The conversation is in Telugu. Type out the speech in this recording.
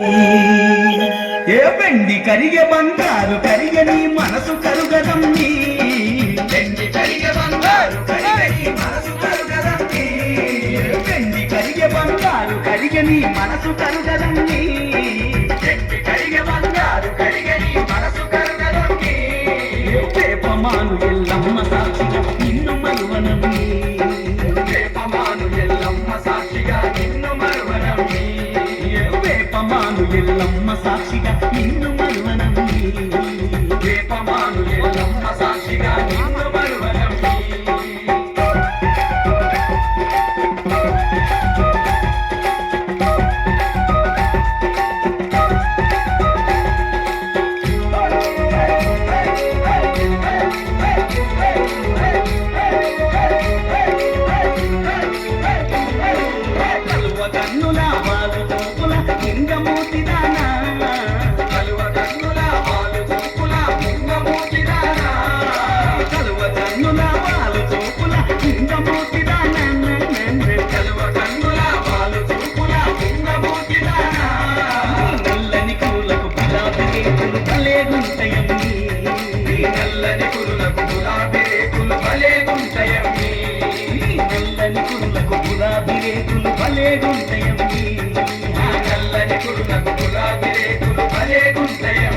ఏ పెండి కరిగే బంగారు కరిగే నీ మనసు కరుగదమ్మి. మనసు కరుగదమ్మి. కరిగే బంగారు కరిగే నీ మనసు కరుగ గుడిలమ్మ సాక్షిగా నిన్ను మరువనమ్మి దీపమానులే భలే గుంటయ్య